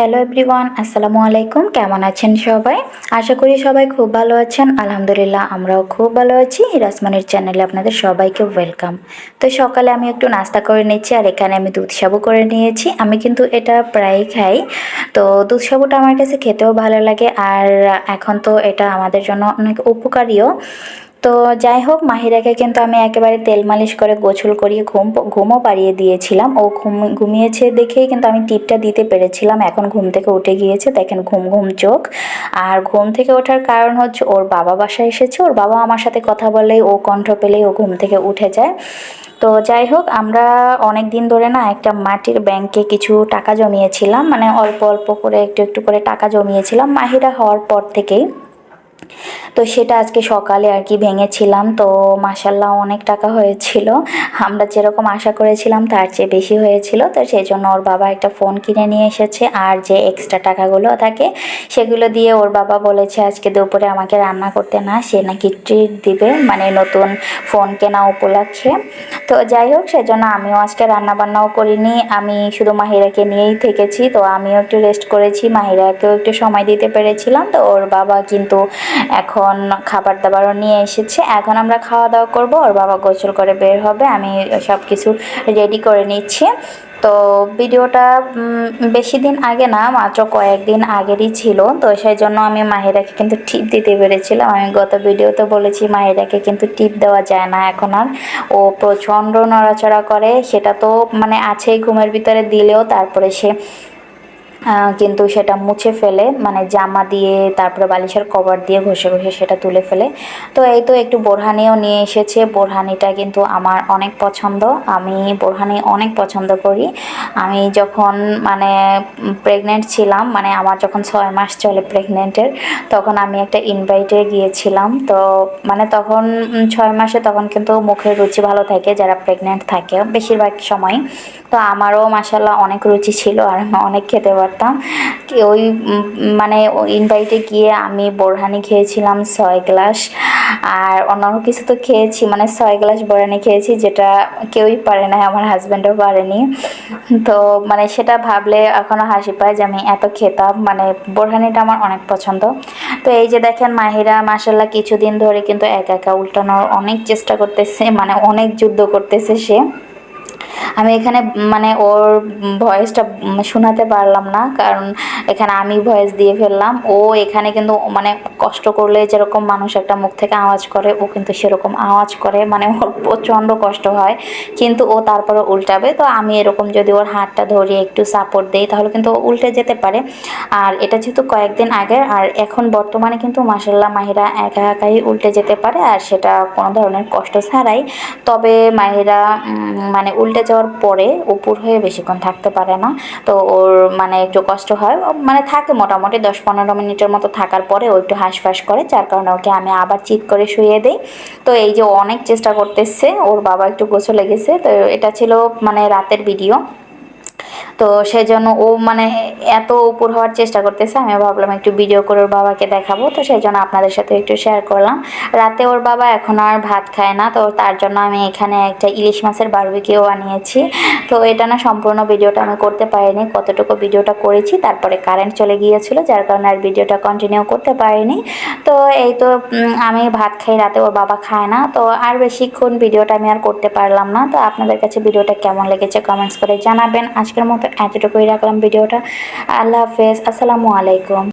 Hello everyone, আসসালামু আলাইকুম। কেমন আছেন সবাই? আশা করি সবাই খুব ভালো আছেন। আলহামদুলিল্লাহ, আমরাও খুব ভালো আছি। রাসমানির চ্যানেলে আপনাদের সবাইকে ওয়েলকাম। তো সকালে আমি একটু নাস্তা করে নিচ্ছি আর এখানে আমি দুধ সাবু করে নিয়েছি। আমি কিন্তু এটা প্রায় খাই। তো দুধ সাবুটা আমার কাছে খেতেও ভালো লাগে, আর এখন তো এটা আমাদের জন্য অনেক উপকারীও। তো যাই হোক, মাহিরাকে কিন্তু আমি একেবারে তেল মালিশ করে গোছল করিয়ে ঘুম, ঘুমও পাড়িয়ে দিয়েছিলাম। ও ঘুম, ঘুমিয়েছে দেখেই কিন্তু আমি টিপটা দিতে পেরেছিলাম। এখন ঘুম থেকে উঠে গিয়েছে। দেখেন ঘুম ঘুম চোখ। আর ঘুম থেকে ওঠার কারণ হচ্ছে ওর বাবা বাসায় এসেছে। ওর বাবা আমার সাথে কথা বললেই ও কণ্ঠ পেলেই ও ঘুম থেকে উঠে যায়। তো যাই হোক, আমরা অনেক দিন ধরে না একটা মাটির ব্যাংকে কিছু টাকা জমিয়েছিলাম। মানে অল্প অল্প করে, একটু একটু করে টাকা জমিয়েছিলাম মাহিরা হওয়ার পর থেকেই। তো সেটা আজকে সকালে আর কি ভেঙেছিলাম। তো মাসাল্লাহ অনেক টাকা হয়েছিল। আমরা যেরকম আশা করেছিলাম তার চেয়ে বেশি হয়েছিল। তো সেই জন্য ওর বাবা একটা ফোন কিনে নিয়ে এসেছে। আর যে এক্সট্রা টাকাগুলো থাকে সেগুলো দিয়ে ওর বাবা বলেছে আজকে দুপুরে আমাকে রান্না করতে না, সে নাকি ট্রিট দিবে মানে নতুন ফোন কেনা উপলক্ষে। তো যাই হোক সেজন্য আমিও আজকে রান্না বান্নাও করিনি। আমি শুধু মাহিরাকে নিয়েই থেকেছি। তো আমিও একটু রেস্ট করেছি। মাহিরাকেও একটু সময় দিতে পেরেছিলাম। তো ওর বাবা কিন্তু এখন খাবার দাবারও নিয়ে এসেছে। এখন আমরা খাওয়া দাওয়া করব, ওর বাবা গোসল করে বের হবে, আমি সব কিছু রেডি করে নিচ্ছি। তো ভিডিওটা বেশি দিন আগে না, মাত্র কয়েকদিন আগেরই ছিল। তো সেই জন্য আমি মাহিরাকে কিন্তু টিপ দিতে পেরেছিলাম। আমি গত ভিডিওতে বলেছি, মাহিরাকে কিন্তু টিপ দেওয়া যায় না এখন আর। ও প্রচণ্ড নড়াচড়া করে, সেটা তো মানে আছেই ঘুমের ভিতরে দিলেও, তারপরে সে কিন্তু সেটা মুছে ফেলে মানে জামা দিয়ে, তারপরে বালিশের কভার দিয়ে ঘষে ঘষে সেটা তুলে ফেলে। তো এই তো একটু বোরহানিও নিয়ে এসেছে। বোরহানিটা কিন্তু আমার অনেক পছন্দ। আমি বোরহানি অনেক পছন্দ করি। আমি যখন মানে প্রেগনেন্ট ছিলাম মানে আমার যখন ছয় মাস চলে প্রেগনেন্টের তখন আমি একটা ইনভাইটে গিয়েছিলাম। তো মানে তখন ছয় মাসে তখন কিন্তু মুখের রুচি ভালো থাকে, যারা প্রেগনেন্ট থাকে, বেশিরভাগ সময়। তো আমারও মাসাল্লাহ অনেক রুচি ছিল আর অনেক খেতে পারতাম। ওই মানে ইনভাইটে গিয়ে আমি বোরহানি খেয়েছিলাম ছয় গ্লাস। আর অন্যান্য কিছু তো খেয়েছি মানে ছয় গ্লাস বোরহানি খেয়েছি, যেটা কেউই পারে না, আমার হাজব্যান্ডও পারেনি। তো মানে সেটা ভাবলে এখনও হাসি পায় যে আমি এত খেতাম মানে বোরহানিটা আমার অনেক পছন্দ। তো এই যে দেখেন মাহিরা মাসাল্লাহ কিছুদিন ধরে কিন্তু একা একা উল্টানোর অনেক চেষ্টা করতেছে মানে অনেক যুদ্ধ করতেছে সে। আমি এখানে মানে ওর ভয়েসটা শোনাতে পারলাম না, কারণ এখানে আমি ভয়েস দিয়ে ফেললাম। ও এখানে কিন্তু মানে কষ্ট করলে যেরকম মানুষ একটা মুখ থেকে আওয়াজ করে, ও কিন্তু সেরকম আওয়াজ করে। মানে ওর প্রচণ্ড কষ্ট হয়, কিন্তু ও তারপরে উল্টাবে। তো আমি এরকম যদি ওর হাতটা ধরিয়ে একটু সাপোর্ট দিই, তাহলে কিন্তু ও উল্টে যেতে পারে। আর এটা যেহেতু কয়েকদিন আগে আর এখন বর্তমানে কিন্তু মাসাল্লাহ মাহিরা একা একাই উল্টে যেতে পারে, আর সেটা কোনো ধরনের কষ্ট ছাড়াই। তবে মাহিরা মানে উল্টে যাওয়ার পরে উপর হয়ে বেশিক্ষণ থাকতে পারে না। তো ওর মানে একটু কষ্ট হয়। মানে থাকে মোটামুটি দশ পনেরো মিনিটের মতো থাকার পরে ও একটু হাঁসফাঁস করে, যার কারণে ওকে আমি আবার চিট করে শুয়ে দিই। তো এই যে অনেক চেষ্টা করতেছে, ওর বাবা একটু গোছো। লেগেছে তো এটা ছিল মানে রাতের ভিডিও তো সেই জন্য ও মানে এত উপর হওয়ার চেষ্টা করতেছে, আমি ভাবলাম একটু ভিডিও করে ওর বাবাকে দেখাবো, তো সেই জন্য আপনাদের সাথে একটু শেয়ার করলাম। রাতে ওর বাবা এখন আর ভাত খায় না, তো তার জন্য আমি এখানে একটা ইলিশ মাছের বারবিকিও আনিয়েছি। তো এটা না সম্পূর্ণ ভিডিওটা আমি করতে পারিনি, কতটুকু ভিডিওটা করেছি, তারপরে কারেন্ট চলে গিয়েছিল, যার কারণে আর ভিডিওটা কন্টিনিউ করতে পারিনি। তো এই তো আমি ভাত খাই রাতে, ওর বাবা খায় না, তো আর বেশিক্ষণ ভিডিওটা আমি আর করতে পারলাম না, তো আপনাদের কাছে ভিডিওটা কেমন লেগেছে কমেন্টস করে জানাবেন। আজকের মতো এতটুকুই রাখলাম ভিডিওটা। আল্লাহ হাফেজ। আসসালামু আলাইকুম।